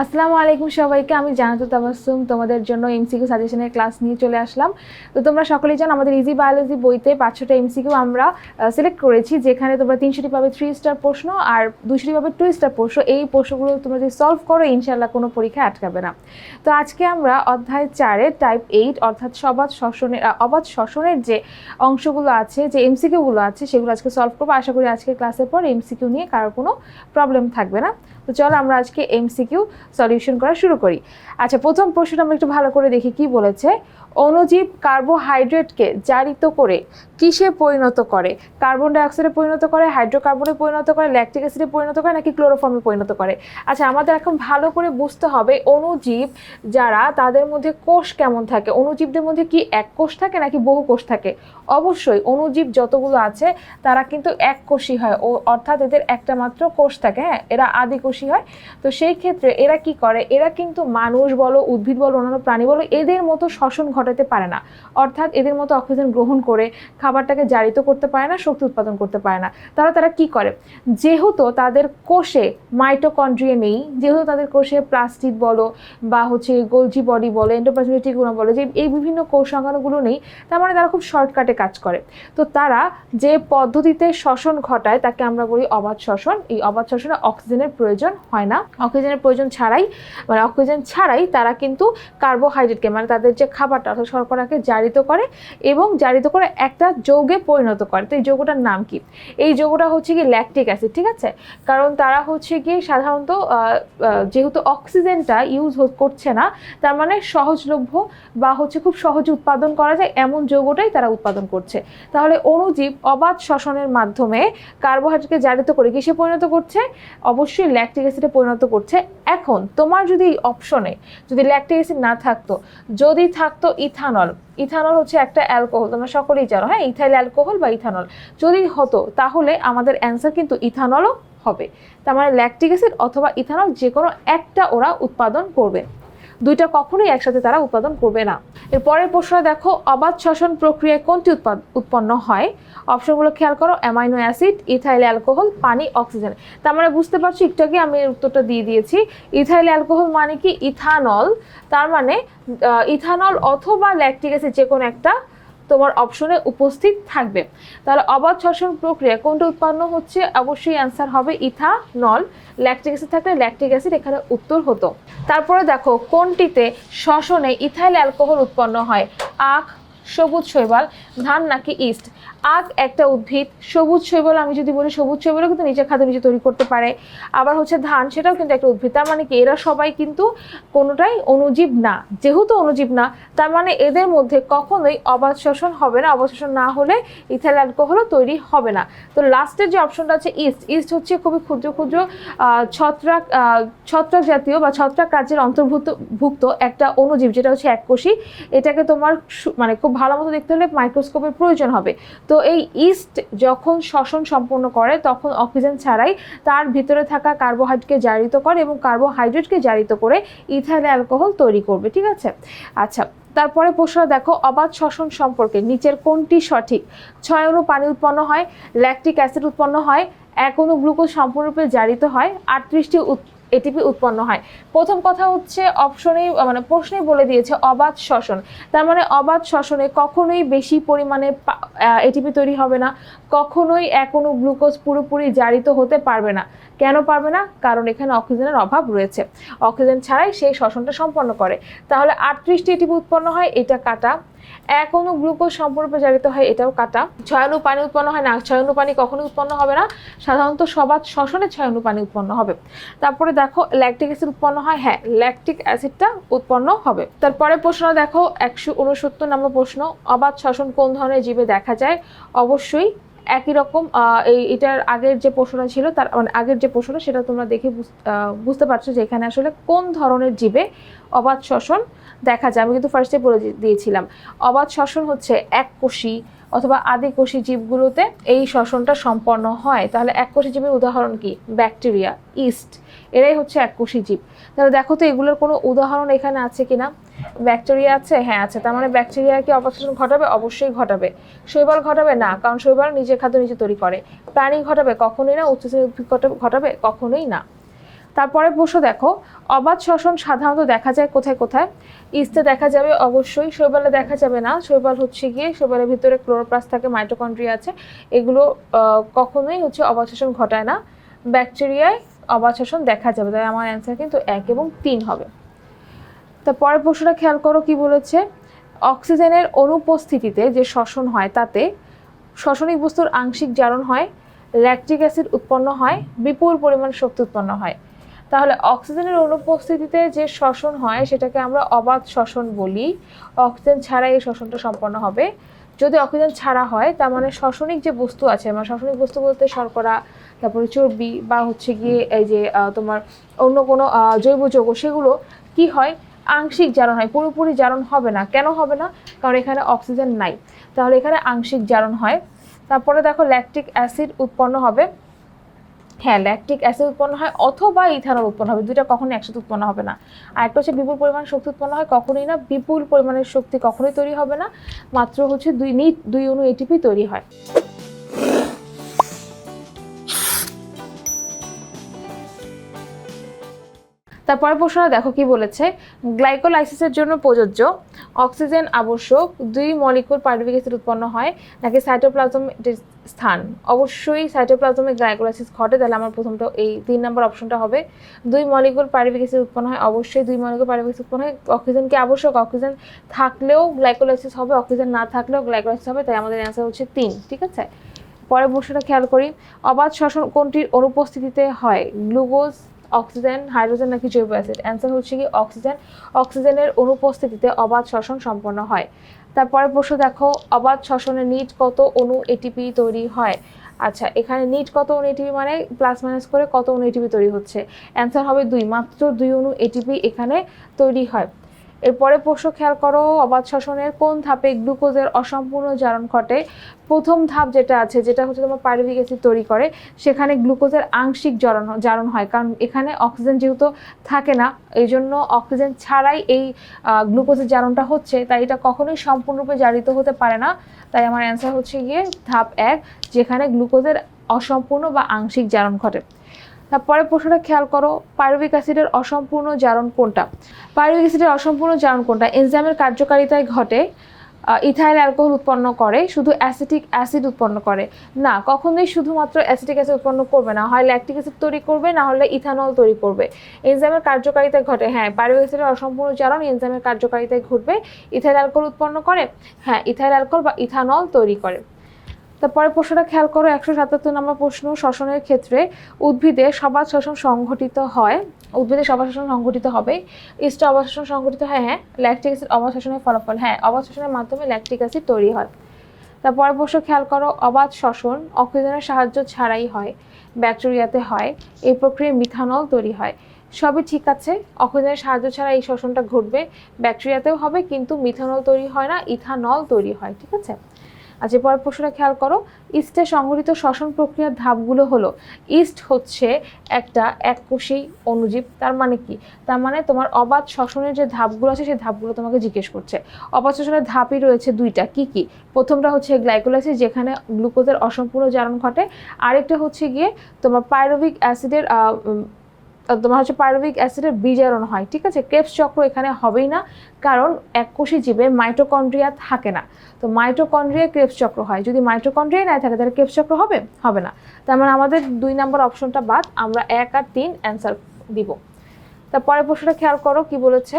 আসসালামু আলাইকুম সবাইকে, আমি জানাতু তাবাসুম তোমাদের জন্য এমসিকিউ সাজেশনের ক্লাস নিয়ে চলে আসলাম। তো তোমরা সকলেই জানো, আমাদের ইজি বায়োলজি বইতে পাঁচশোটা এমসিকিউ আমরা সিলেক্ট করেছি, যেখানে তোমরা তিনশোটি পাবে থ্রি স্টার প্রশ্ন আর দুশোটি পাবে টু স্টার প্রশ্ন। এই প্রশ্নগুলো তোমরা যদি সলভ করো ইনশাল্লাহ কোনো পরীক্ষা আটকাবে না। তো আজকে আমরা অধ্যায় চারে টাইপ এইট অর্থাৎ সবাদ শ্বসনের অবাধ শ্বসনের যে অংশগুলো আছে, যে এমসিকিউগুলো আছে, সেগুলো আজকে সলভ করব। আশা করি আজকে ক্লাসের পর এমসিকিউ নিয়ে কারোর কোনো প্রবলেম থাকবে না। তো চলো আমরা আজকে এমসিকিউ সলিউশন করা শুরু করি। আচ্ছা প্রথম প্রশ্নটা আমরা একটু ভালো করে দেখি কি বলেছে? অণুজীব কার্বোহাইড্রেটকে জারিত করে কিসে পরিণত করে? কার্বন ডাইঅক্সাইডে পরিণত করে, হাইড্রোকার্বনে পরিণত করে, ল্যাকটিক অ্যাসিডে পরিণত করে, নাকি ক্লোরোফর্মে পরিণত করে? আচ্ছা আমাদের এখন ভালো করে বুঝতে হবে অণুজীব যারা, তাদের মধ্যে কোষ কেমন থাকে? অণুজীবদের মধ্যে কি এক কোষ থাকে, নাকি বহু কোষ থাকে? অবশ্যই, অণুজীব যতগুলো আছে, তারা কিন্তু এক কোষী হয়। ও, অর্থাৎ এদের একটা মাত্র কোষ থাকে হ্যাঁ? এরা আদি কোষী হয়। তো সেই ক্ষেত্রে এরা কি করে? এরা কিন্তু মানুষ বলো, উদ্ভিদ বলো, অন্যান্য প্রাণী বলো, এদের মতো শ্বসন ঘটাতে পারে না। অর্থাৎ এদের মতো অক্সিজেন গ্রহণ করে খাবারটাকে জারিত করতে পারে না, শক্তি উৎপাদন করতে পারে না। তাহলে তারা কি করে? যেহেতু তাদের কোষে মাইটোকন্ড্রিয়া নেই, যেহেতু তাদের কোষে প্লাস্টিক বলো বা হচ্ছে গোলজি বডি বলো এন্ডোপ্লাজমেটিক গুণ বলো, যে এই বিভিন্ন কোষ অঙ্গাণুগুলো নেই, তার মানে তারা খুব শর্টকাটে কাজ করে। তো তারা যে পদ্ধতিতে শ্বসন ঘটায়, তাকে আমরা বলি অবাধ শ্বসন। এই অবাধ শ্বসনে অক্সিজেনের প্রয়োজন হয় না। অক্সিজেনের প্রয়োজন ছাড়াই মানে অক্সিজেন ছাড়াই তারা কিন্তু কার্বোহাইড্রেটকে মানে তাদের যে খাবারটা অর্থাৎ শর্করাকে জারিত করে এবং জারিত করে একটা যৌগে পরিণত করে। তো এই যৌগটার নাম কি? এই যৌগটা হচ্ছে কি ল্যাকটিক অ্যাসিড ঠিক আছে? কারণ তারা হচ্ছে কি সাধারণত যেহেতু অক্সিজেনটা ইউজ করছে না, তার মানে সহজলভ্য বা হচ্ছে খুব সহজে উৎপাদন করা যায় এমন যৌগটাই তারা উৎপাদন করছে। তাহলে অণুজীব অবাধ শ্বসনের মাধ্যমে কার্বোহাইড্রেটকে জারিত করে কিসে পরিণত করছে? অবশ্যই ল্যাকটিক অ্যাসিডে পরিণত করছে। এখন তোমার যদি অপশনে যদি ল্যাকটিক অ্যাসিড না থাকতো, যদি থাকতো ইথানল। ইথানল হচ্ছে একটা অ্যালকোহল, তোমরা সকলেই জানো হ্যাঁ? ইথাইল অ্যালকোহল বা ইথানল। যদি হতো, তাহলে আমাদের অ্যান্সার কিন্তু ইথানলও হবে। তার মানে ল্যাকটিক অ্যাসিড অথবা ইথানল যে কোনো একটা ওরা উৎপাদন করবে। দুইটা কখনোই একসাথে তারা উৎপাদন করবে না। এর পরের প্রশ্ন, দেখো, অবাধ শ্বসন প্রক্রিয়ায় কোনটি উৎপন্ন হয়? অপশনগুলো খেয়াল করো, অ্যামাইনো অ্যাসিড, ইথাইল অ্যালকোহল, পানি, অক্সিজেন। তার মানে বুঝতে পারছ, একটু আগে আমি উত্তরটা দিয়ে দিয়েছি। ইথাইল অ্যালকোহল মানে কি? ইথানল। তার মানে ইথানল অথবা ল্যাকটিক অ্যাসিড যে কোনো একটা তোমার অপশনে উপস্থিত থাকবে। তাহলে অবাধ শ্বসন প্রক্রিয়া কোনটা উৎপন্ন হচ্ছে? অবশ্যই অ্যান্সার হবে ইথানল ল্যাকটিক অ্যাসিড থাকলে ল্যাকটিক অ্যাসিড এখানে উত্তর হতো। তারপরে দেখো, কোনটিতে শ্বসনে ইথাইল অ্যালকোহল উৎপন্ন হয়? আখ সবুজ শৈবাল, ধান নাকি ইস্ট? আখ একটা উদ্ভিদ, সবুজ শৈবাল, আমি যদি বলি সবুজ শৈবালও কিন্তু নিজের খাদ্য নিজে তৈরি করতে পারে। আবার হচ্ছে ধান, সেটাও কিন্তু একটা উদ্ভিদ। তার মানে কি, এরা সবাই কিন্তু কোনোটাই অণুজীব না। যেহেতু অনুজীব না, তার মানে এদের মধ্যে কখনোই অবাধ শ্বসন হবে না। অবাধ শ্বসন না হলে ইথাইল অ্যালকোহলও তৈরি হবে না। তো লাস্টের যে অপশনটা আছে ইস্ট ইস্ট হচ্ছে খুবই ক্ষুদ্র ক্ষুদ্র ছত্রাক ছত্রাক জাতীয় বা ছত্রাক কাজের অন্তর্ভুক্ত, ভুক্ত একটা অনুজীব, যেটা হচ্ছে এককোষী এটাকে তোমার মানে খুব ভালো মতো দেখতে হলে মাইক্রোস্কোপের প্রয়োজন হবে। তো এই ইস্ট যখন শ্বসন সম্পন্ন করে, তখন অক্সিজেন ছাড়াই তার ভিতরে থাকা কার্বোহাইড্রেটকে জারিত করে এবং কার্বোহাইড্রেটকে জারিত করে ইথাইল অ্যালকোহল তৈরি করবে, ঠিক আছে? আচ্ছা তারপরে প্রশ্ন, দেখো, অবাধ শ্বসন সম্পর্কে নিচের কোনটি সঠিক? ছয় অণু পানি উৎপন্ন হয় ল্যাকটিক অ্যাসিড উৎপন্ন হয়, এক অনু গ্লুকোজ সম্পূর্ণরূপে জারিত হয়, আটত্রিশটি এটিপি উৎপন্ন হয়। প্রথম কথা হচ্ছে অপশনেই মানে প্রশ্নেই বলে দিয়েছে অবাধ শ্বসন তার মানে অবাধ শ্বসনে কখনোই বেশি পরিমাণে এটিপি তৈরি হবে না। কখনোই অণু গ্লুকোজ পুরোপুরি জারিত হতে পারবে না। কেন পারবে না? কারণ এখানে অক্সিজেনের অভাব রয়েছে। অক্সিজেন ছাড়াই সেই শ্বসনটা সম্পন্ন করে। তাহলে আটত্রিশটি এটিপি উৎপন্ন হয়, এটা কাটা। এক অণু গ্লুকোজ সম্পূর্ণরূপে জারিত হয়, এটাও কাটা। ছয় অণু পানি উৎপন্ন হয় না, ছয় অণু পানি কখনোই উৎপন্ন হবে না। সাধারণত সবাদ শ্বসনে ছয় অণু পানি উৎপন্ন হবে। তারপরে দেখো ল্যাকটিক অ্যাসিড উৎপন্ন হয় হ্যাঁ ল্যাকটিক অ্যাসিডটা উৎপন্ন হবে। তারপরে প্রশ্ন দেখো, একশো উনসত্তর নম্বর প্রশ্ন, অবাধ শ্বসন কোন ধরনের জীবে দেখা যায়? অবশ্যই একই রকম এই, এটার আগের যে প্রশ্নটা ছিল, তার মানে আগের যে প্রশ্নটা, সেটা তোমরা দেখে বুঝ- বুঝতে পারছ যে এখানে আসলে কোন ধরনের জীবে অবাধ শ্বসন দেখা যায়। আমি কিন্তু ফার্স্টে বলে দিয়েছিলাম, অবাধ শ্বসন হচ্ছে এককোষী অথবা আদিকোষী জীবগুলোতে এই শ্বসনটা সম্পন্ন হয়। তাহলে এক এককোষী জীবের উদাহরণ কি? ব্যাকটেরিয়া, ইস্ট, এরাই হচ্ছে এক এককোষী জীব। তাহলে দেখো তো এগুলোর কোনো উদাহরণ এখানে আছে কিনা? ব্যাকটেরিয়া আছে? হ্যাঁ আছে। তার মানে ব্যাকটেরিয়া কি অপসারণ ঘটাবে? অবশ্যই ঘটাবে। শৈবাল ঘটাবে? না, কারণ শৈবাল নিজের খাদ্য নিজে তৈরি করে। প্রাণী ঘটাবে? কখনোই না। ঘটাবে- ঘটাবে? কখনোই না। তারপরে প্রশ্ন দেখো, অবাধ শ্বসন সাধারণত দেখা যায় কোথায় কোথায়? ইস্টে দেখা যাবে অবশ্যই, শৈবালে দেখা যাবে না। শৈবাল হচ্ছে গিয়ে, শৈবালের ভিতরে ক্লোরোপ্লাস থাকে, মাইটোকন্ড্রিয়া আছে। এগুলো কখনোই হচ্ছে অবাধ শ্বসন ঘটায় না। ব্যাকটেরিয়ায় অবাধ শ্বসন দেখা যাবে, তাই আমার অ্যান্সার কিন্তু এক এবং তিন হবে। তারপরের প্রশ্নটা খেয়াল করো কি বলেছে? অক্সিজেনের অনুপস্থিতিতে যে শ্বসন হয়, তাতে শ্বসনিক বস্তুর আংশিক জারণ হয়, ল্যাকটিক অ্যাসিড উৎপন্ন হয়, বিপুল পরিমাণ শক্তি উৎপন্ন হয়। তাহলে অক্সিজেনের অনুপস্থিতিতে যে শ্বসন হয় সেটাকে আমরা অবাধ শ্বসন বলি। অক্সিজেন ছাড়াই এই শ্বসনটা সম্পন্ন হবে। যদি অক্সিজেন ছাড়া হয়, তার মানে শ্বসনিক যে বস্তু আছে মানে শ্বসনিক বস্তু বলতে শর্করা, তারপরে চর্বি বা হচ্ছে গিয়ে এই যে তোমার অন্য কোনো জৈব যৌগ, সেগুলো কি হয়? আংশিক জারণ হয়। পুরোপুরি জারণ হবে না। কেন হবে না? কারণ এখানে অক্সিজেন নাই। তাহলে এখানে আংশিক জারণ হয়। তারপরে দেখো, ল্যাকটিক অ্যাসিড উৎপন্ন হবে। হ্যাঁ ল্যাকটিক অ্যাসিড উৎপন্ন হয় অথবা ইথানল উৎপন্ন হবে, দুইটা কখনোই একসাথে উৎপন্ন হবে না। আর একটা হচ্ছে বিপুল পরিমাণ শক্তি উৎপন্ন হয়, কখনোই না, বিপুল পরিমাণের শক্তি কখনোই তৈরি হবে না, মাত্র হচ্ছে দুই নিট দুই অনু এটিপি তৈরি হয়। তারপরে প্রশ্নটা দেখো কি বলেছে? গ্লাইকোলাইসিসের জন্য প্রযোজ্য অক্সিজেন আবশ্যক। দুই মলিকুল পারবিক অ্যাসিড উৎপন্ন হয় নাকি সাইটোপ্লাজম স্থান? অবশ্যই সাইটোপ্লাজমে গ্লাইকোলাইসিস ঘটে, তাহলে আমার প্রথমটা এই তিন নম্বর অপশনটা হবে। দুই মলিকুল পারবিক অ্যাসিড উৎপন্ন হয়, অবশ্যই দুই মলিকুল পারবিক অ্যাসিড উৎপন্ন হয়। অক্সিজেন কি আবশ্যক? অক্সিজেন থাকলেও গ্লাইকোলাইসিস হবে, অক্সিজেন না থাকলেও গ্লাইকোলাইসিস হবে, তাই আমাদের অ্যান্সার হচ্ছে তিন, ঠিক আছে? পরের প্রশ্নটা খেয়াল করি। অবাধ শ্বসন কোনটির অনুপস্থিতিতে হয়? গ্লুকোজ অক্সিজেন, হাইড্রোজেন নাকি জৈব অ্যাসিড? অ্যান্সার হচ্ছে কি অক্সিজেন। অক্সিজেনের অনুপস্থিতিতে অবাধ শ্বসন সম্পন্ন হয়। তারপরে প্রশ্ন দেখো, অবাধ শ্বসনে নিট কত অণু এটিপি তৈরি হয়? আচ্ছা এখানে নিট কত অনু এটিপি মানে প্লাস মাইনাস করে কত অণু এটিপি তৈরি হচ্ছে? অ্যান্সার হবে দুই, মাত্র দুই অণু এটিপি এখানে তৈরি হয়। এরপরে প্রশ্ন খেয়াল করো, অবাধ শ্বসনের কোন ধাপে গ্লুকোজের অসম্পূর্ণ জারণ ঘটে? প্রথম ধাপ যেটা আছে, যেটা হচ্ছে তোমার পাইরুভিক অ্যাসিড তৈরি করে, সেখানে গ্লুকোজের আংশিক জারণ জারণ হয়। কারণ এখানে অক্সিজেন যেহেতু থাকে না এই জন্য অক্সিজেন ছাড়াই এই গ্লুকোজের জারণটা হচ্ছে। তাই এটা কখনোই সম্পূর্ণরূপে জারিত হতে পারে না। তাই আমার অ্যান্সার হচ্ছে গিয়ে ধাপ এক, যেখানে গ্লুকোজের অসম্পূর্ণ বা আংশিক জারণ ঘটে। তারপরে প্রশ্নটা খেয়াল করো, পাইরুভিক অ্যাসিডের অসম্পূর্ণ জারণ কোনটা? পাইরুভিক অ্যাসিডের অসম্পূর্ণ জারণ কোনটা? এনজাইমের কার্যকারিতায় ঘটে ইথাইল অ্যালকোহল উৎপন্ন করে, শুধু অ্যাসিটিক অ্যাসিড উৎপন্ন করে। না, কখনোই শুধুমাত্র অ্যাসিটিক অ্যাসিড উৎপন্ন করবে না, হয় ল্যাকটিক অ্যাসিড তৈরি করবে, না হলে ইথানল তৈরি করবে। এনজাইমের কার্যকারিতায় ঘটে হ্যাঁ পাইরুভিক অ্যাসিডের অসম্পূর্ণ জারণ এনজাইমের কার্যকারিতায় ঘটবে, ইথাইল অ্যালকোহল উৎপন্ন করে হ্যাঁ ইথাইল অ্যালকোহল বা ইথানল তৈরি করে। তারপরে প্রশ্নটা খেয়াল করো, একশো সাতাত্তর নম্বর প্রশ্ন শ্বসনের ক্ষেত্রে উদ্ভিদে সবাদ শ্বসন সংঘটিত হয়। উদ্ভিদে সবাদ শ্বসন সংঘটিত হবে। ইস্ট অবাদ শ্বসন সংঘটিত হয় হ্যাঁ ল্যাকটিক অ্যাসিড অবাদ শ্বসনের ফলাফল হ্যাঁ অবাদ শ্বসনের মাধ্যমে ল্যাকটিক অ্যাসিড তৈরি হয়। তারপরে প্রশ্ন খেয়াল করো, অবাধ শ্বসন অক্সিজেনের সাহায্য ছাড়াই হয়, ব্যাকটেরিয়াতে হয়, এই প্রক্রিয়ায় মিথানল তৈরি হয়। সবই ঠিক আছে, অক্সিজেনের সাহায্য ছাড়া এই শ্বসনটা ঘটবে, ব্যাকটেরিয়াতেও হবে, কিন্তু মিথানল তৈরি হয় না, ইথানল তৈরি হয়, ঠিক আছে? আচ্ছা পরের প্রশ্নটা খেয়াল করো। ইস্টে সংঘটিত শ্বসন প্রক্রিয়ার ধাপগুলো হলো, ইস্ট হচ্ছে একটা এককোষী অণুজীব, তার মানে কি? তার মানে তোমার অবাধ শ্বসনের যে ধাপগুলো আছে, সেই ধাপগুলো তোমাকে জিজ্ঞেস করছে। অবাধ শ্বসনের ধাপই রয়েছে দুইটা, কি কি? প্রথমটা হচ্ছে গ্লাইকোলাইসিস, যেখানে গ্লুকোজের অসম্পূর্ণ জারণ ঘটে। আরেকটা হচ্ছে গিয়ে তোমার পাইরুভিক অ্যাসিডের তোমার হচ্ছে পাইরুভিক অ্যাসিডের বিজারণ হয়, ঠিক আছে? ক্রেপস চক্র এখানে হবেই না, কারণ এককোষী জীবে মাইটোকন্ড্রিয়া থাকে না। তো মাইটোকন্ড্রিয়া ক্রেপস চক্র হয়। যদি মাইটোকন্ড্রিয়া না থাকে, তাহলে ক্রেপস চক্র হবে? হবে না। তার মানে আমাদের দুই নম্বর অপশনটা বাদ, আমরা এক আর তিন অ্যান্সার দিব। তারপরের প্রশ্নটা খেয়াল করো, কি বলেছে?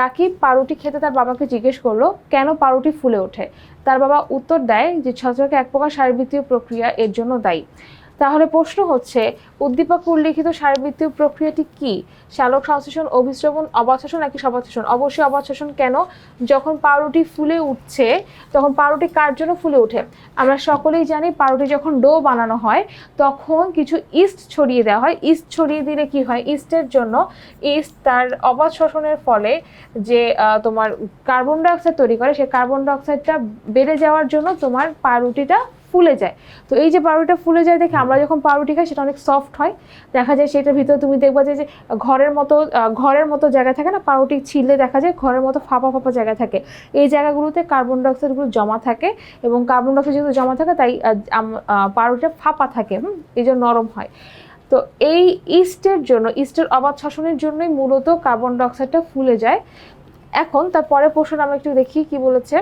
রাকিব পাউরুটি খেতে তার বাবাকে জিজ্ঞেস করল, কেন পাউরুটি ফুলে ওঠে? তার বাবা উত্তর দেয় যে, ছত্রাক এক প্রকার শারীরবৃত্তীয় প্রক্রিয়া এর জন্য দায়ী। তাহলে প্রশ্ন হচ্ছে উদ্দীপক উল্লিখিত শারীরবৃত্তীয় প্রক্রিয়াটি কি? শালক সংশ্লেষণ, অভিশ্রবণ অবাচ্ছাসন নাকি সবাচ্ছাসন অবশ্যই অবাচ্ছাসন কেন? যখন পাউরুটি ফুলে উঠছে, তখন পাউরুটি কার জন্য ফুলে ওঠে? আমরা সকলেই জানি পাউরুটি যখন ডো বানানো হয়, তখন কিছু ইস্ট ছড়িয়ে দেওয়া হয়। ইস্ট ছড়িয়ে দিলে কি হয়? ইস্টের জন্য ইস্ট তার শোষণের ফলে যে তোমার কার্বন ডাইঅক্সাইড তৈরি করে সেই কার্বন ডাইঅক্সাইডটা বেড়ে যাওয়ার জন্য তোমার পাউরুটিটা ফুলে যায়। তো এই যে পাউরুটিটা ফুলে যায় দেখে আমরা যখন পাউরুটি খাই, সেটা অনেক সফট হয়। দেখা যায় সেটার ভিতরে তুমি দেখবা যে ঘরের মতো ঘরের মতো জায়গা থাকে না, পাউরুটি ছিলে দেখা যায় ঘরের মতো ফাঁপা ফাঁপা জায়গা থাকে। এই জায়গাগুলোতে কার্বন ডাইঅক্সাইডগুলো জমা থাকে এবং কার্বন ডাইঅক্সাইড যেহেতু জমা থাকে, তাই পাউরুটিটা ফাঁপা থাকে, হুম? এই জন্য নরম হয়। তো এই ইস্টের জন্য, ইস্টের অবাধ শ্বসনের জন্যই মূলত কার্বন ডাইঅক্সাইডটা ফুলে যায়। এখন তার পরের প্রশ্ন আমরা একটু দেখি কি বলেছে।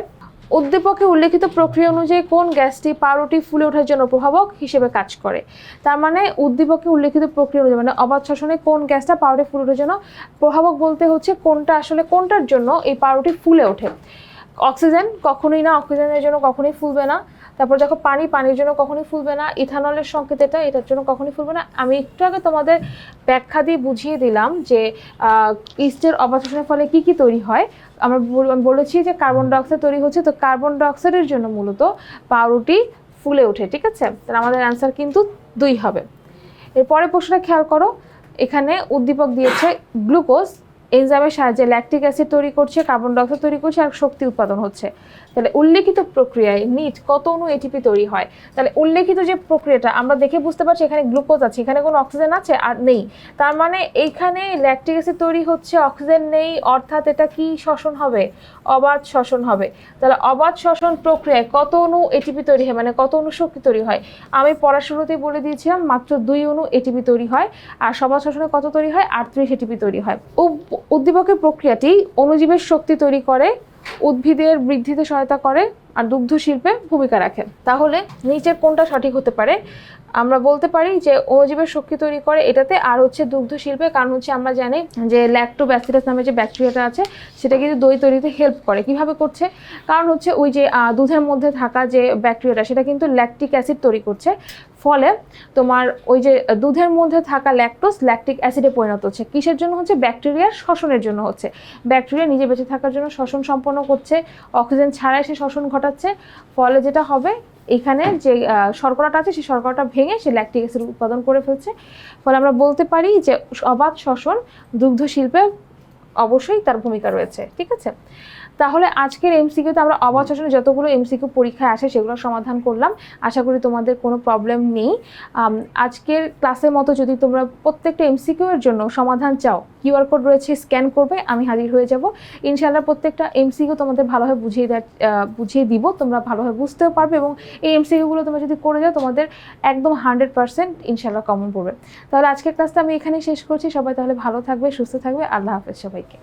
উদ্দীপকে উল্লেখিত প্রক্রিয়া অনুযায়ী কোন গ্যাসটি পাউরুটি ফুলে ওঠার জন্য প্রভাবক হিসেবে কাজ করে? তার মানে উদ্দীপকে উল্লেখিত প্রক্রিয়া অনুযায়ী মানে অবাধ শ্বসনে কোন গ্যাসটা পাউরুটি ফুলে ওঠার জন্য প্রভাবক বলতে হচ্ছে কোনটা আসলে কোনটার জন্য এই পাউরুটি ফুলে ওঠে। অক্সিজেন কখনোই না, অক্সিজেনের জন্য কখনোই ফুলবে না। তারপর দেখো পানি, পানির জন্য কখনোই ফুলবে না। ইথানলের সংকেত এটা, এটার জন্য কখনোই ফুলবে না। আমি একটু আগে তোমাদের ব্যাখ্যা দিয়ে বুঝিয়ে দিলাম যে ইস্টের অবশোষণের ফলে কি কি তৈরি হয়। আমরা বলেছি যে কার্বন ডাইঅক্সাইড তৈরি হচ্ছে, তো কার্বন ডাইঅক্সাইডের জন্য মূলত পাউরুটি ফুলে ওঠে, ঠিক আছে? তাহলে আমাদের অ্যান্সার কিন্তু দুই হবে। এরপরে প্রশ্নটা খেয়াল করো, এখানে উদ্দীপক দিয়েছে গ্লুকোজ এনজাইমের সাহায্যে ল্যাকটিক অ্যাসিড তৈরি করছে কার্বন ডাইঅক্সাইড তৈরি করছে আর শক্তি উৎপাদন হচ্ছে। তাহলে উল্লেখিত প্রক্রিয়ায় নিট কত অনু এটিপি তৈরি হয়? তাহলে উল্লেখিত যে প্রক্রিয়াটা, আমরা দেখে বুঝতে পারছি এখানে গ্লুকোজ আছে, এখানে কোনো অক্সিজেন আছে আর নেই। তার মানে এইখানে ল্যাকটিক অ্যাসিড তৈরি হচ্ছে অক্সিজেন নেই, অর্থাৎ এটা কি শ্বসন হবে? অবাধ শ্বসন হবে। তাহলে অবাধ শ্বসন প্রক্রিয়ায় কত অনু এটিপি তৈরি হয়? মানে কত অণু শক্তি তৈরি হয়? আমি পড়ার শুরুতেই বলে দিয়েছিলাম, মাত্র দুই অণু এটিপি তৈরি হয়, আর সবাদ শ্বসনে কত তৈরি হয়? আটত্রিশ এটিপি তৈরি হয়। উদ্দীপকের প্রক্রিয়াটি অণুজীবের শক্তি তৈরি করে উদ্ভিদের বৃদ্ধিতে সহায়তা করে আর দুগ্ধ শিল্পে ভূমিকা রাখে তাহলে নিচের কোনটা সঠিক হতে পারে? আমরা বলতে পারি যে অণুজীবের শক্তি তৈরি করে এটাতে আর হচ্ছে দুগ্ধ শিল্পে, কারণ হচ্ছে আমরা জানি যে ল্যাক্টোব্যাসিলাস নামে যে ব্যাকটেরিয়াটা আছে, সেটা কিন্তু দই তৈরিতে হেল্প করে। কীভাবে করছে? কারণ হচ্ছে ওই যে দুধের মধ্যে থাকা যে ব্যাকটেরিয়াটা সেটা কিন্তু ল্যাকটিক অ্যাসিড তৈরি করছে। ফলে তোমার ওই যে দুধের মধ্যে থাকা ল্যাকটোস ল্যাকটিক অ্যাসিডে পরিণত হচ্ছে। কিসের জন্য হচ্ছে? ব্যাকটেরিয়ার শ্বসনের জন্য হচ্ছে। ব্যাকটেরিয়া নিজে বেঁচে থাকার জন্য শ্বসন সম্পন্ন করছে। অক্সিজেন ছাড়াই সে শ্বসন ঘটাচ্ছে ফলে যেটা হবে, এখানে যে শর্করাটা আছে, সেই শর্করাটা ভেঙে সে ল্যাকটিক অ্যাসিড উৎপাদন করে ফেলছে। ফলে আমরা বলতে পারি যে, অবাধ শ্বসন দুগ্ধ শিল্পে অবশ্যই তার ভূমিকা রয়েছে, ঠিক আছে? তাহলে আজকের এমসিকিউতে আমরা শ্বসনে যতগুলো এমসিকিউ পরীক্ষায় আসে সেগুলো সমাধান করলাম। আশা করি তোমাদের কোনো প্রবলেম নেই। আজকের ক্লাসের মতো যদি তোমরা প্রত্যেকটা এমসিকিউ এর জন্য সমাধান চাও কিউআর কোড রয়েছে স্ক্যান করবে আমি হাজির হয়ে যাব। ইনশাআল্লাহ প্রত্যেকটা এমসিকিউ তোমাদের ভালোভাবে বুঝিয়ে দেয় বুঝিয়ে দিব তোমরা ভালোভাবে বুঝতেও পারবে এবং এই এমসিকিউগুলো তোমরা যদি করে যাও তোমাদের একদম হান্ড্রেড পার্সেন্ট ইনশাআল্লাহ কমন পড়বে। তাহলে আজকের ক্লাসটা আমি এখানেই শেষ করছি। সবাই তাহলে ভালো থাকবে সুস্থ থাকবে। আল্লাহ হাফেজ সবাইকে।